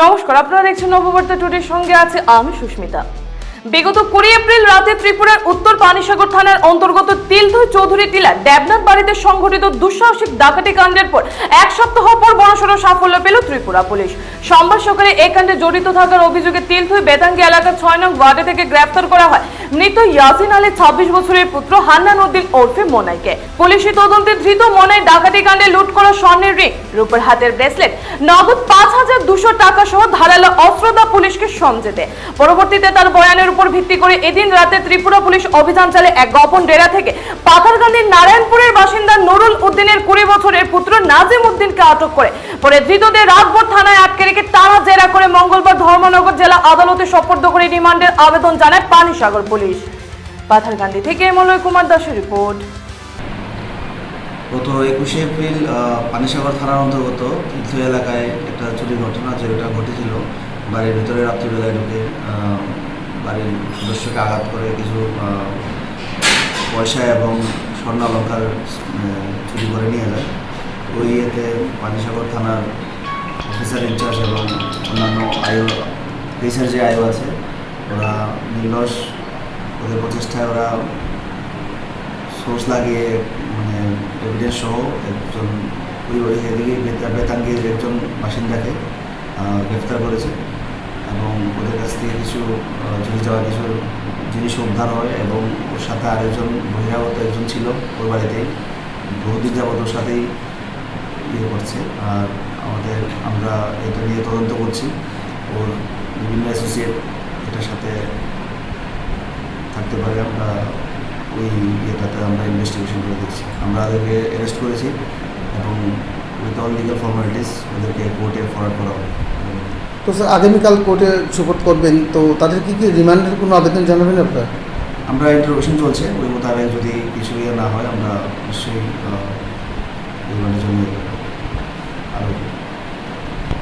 নমস্কার, আপনারা দেখছেন নববার্তা টুডের সঙ্গে আছে আমি, সুস্মিতা। বিগত কুড়ি এপ্রিল রাতে ত্রিপুরার উত্তর পানিসাগর থানার অন্তর্গত তিলধুই চৌধুরী টিলা দেবনাথ বাড়িতে সংঘটিত দুঃসাহসিক ডাকাতি কাণ্ডের পর এক সপ্তাহ পর বড়সড় সাফল্য পেল ত্রিপুরা পুলিশ। সোমবার সকালে এই কাণ্ডে জড়িত থাকার অভিযোগে তিলধুই বেতাঙ্গি এলাকার ছয় নং ওয়ার্ডে থেকে গ্রেফতার করা হয়। মৃত ইয়াসিন আলী ছাব্বিশ বছরের পুত্র হান্নান উদ্দিন ওরফে মোনাইকে। পুলিশি তদন্তে ধৃত মনাই ডাকাতি কাণ্ডে লুট করা স্বর্ণের রিং, রূপের হাতের ব্রেসলেট, নগদ পাঁচ হাজার দুশো টাকা সহ ধারালো অস্ত্রদা পুলিশকে সমঝেতে। পরবর্তীতে তার বয়ানের উপর ভিত্তি করে এদিন রাতে ত্রিপুরা পুলিশ অভিযান চালে এক গোপন ডেরা থেকে পাথারকান্দির নারায়ণপুরের বাসিন্দা নুরুল উদ্দিনের কুড়ি বছরের পুত্র নাজিম উদ্দিনকে আটক করে। পরে ধৃতদের রাতভর থানায় আটকে রেখে তারা জেরা করে মঙ্গলবার ধর্মনগর জেলা আদালতে সোপর্দ করে রিমান্ডের আবেদন জানায় পানিসাগর পুলিশ। পাথারকান্দি থেকে মলয় কুমার দাসের রিপোর্ট। গত একুশে এপ্রিল পানিসাগর থানার অন্তর্গত তীর্থ এলাকায় একটা চুরির ঘটনা, যেটা ঘটেছিল। বাড়ির ভিতরে রাত্রিবেলায় ঢুকে বাড়ির সদস্যকে আঘাত করে কিছু পয়সা এবং স্বর্ণালঙ্কার চুরি করে নিয়ে যায়। ওই ইয়েতে পানিসাগর থানার অফিসার ইনচার্জ এবং অন্যান্য আয়ু পেশার যে আয়ু আছে, ওরা নির্লস ওদের প্রচেষ্টায় ওরা সোর্স লাগিয়ে মানে এভিডেন্স সহ একজন এদিকে বেতা- বেতাঙ্গির একজন বাসিন্দাকে গ্রেফতার করেছে এবং ওদের কাছ থেকে কিছু চুরি যাওয়া কিছু জিনিস উদ্ধার হয় এবং ওর সাথে আরেকজন বহিরাগত একজন ছিল ওর বাড়িতেই, বহুদিন যাবত ওর সাথেই ইয়ে করছে। আর আমাদের আমরা এটা নিয়ে তদন্ত করছি। ওর বিভিন্ন অ্যাসোসিয়েট এটার সাথে থাকতে পারে আমরা ওই ইয়েটাতে আমরা ইনভেস্টিগেশন করে দিচ্ছি আমরা ওদেরকে অ্যারেস্ট করেছি এবং উইথ অল লিগাল ফর্মালিটিস ওদেরকে কোর্টে ফরওয়ার্ড করা হবে। তো স্যার আগামীকাল কোর্টে সুপোর্ট করবেন তো তাদের কি কি রিমান্ডের কোনো আবেদন জানাবেন আপনার? আমরা ইন্টারভিউশন চলছে ওই মোতাবেক যদি কিছু ইয়ে না হয় আমরা নিশ্চয়ই